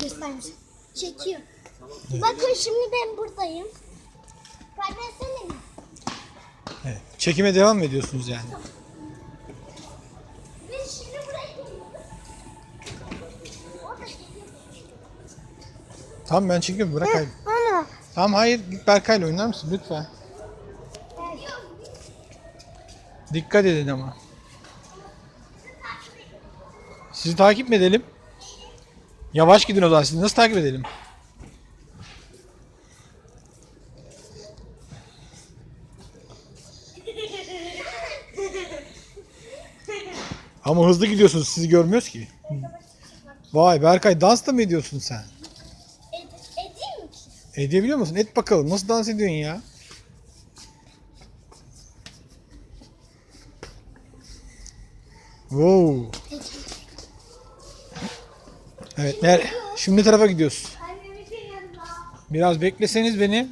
göstermiş. Çekiyor. Bakın şimdi ben buradayım. Kaybetsene mi? Evet. Çekime devam mı ediyorsunuz yani? Biz şimdi buraya geliyoruz. Orada geliyor. Tamam ben çekiyorum bırak hayır. Ana. Tamam hayır git Berkay'la oynar mısın lütfen? Dikkat edin ama. Sizi takip mi edelim? Yavaş gidin o zaman. Sizi nasıl takip edelim? Ama hızlı gidiyorsunuz. Sizi görmüyoruz ki. Vay Berkay dans da mı ediyorsun sen? Edebiliyor musun? Et bakalım. Nasıl dans ediyorsun ya? Wow. Evet. Şimdi tarafa gidiyoruz? Biraz bekleseniz beni.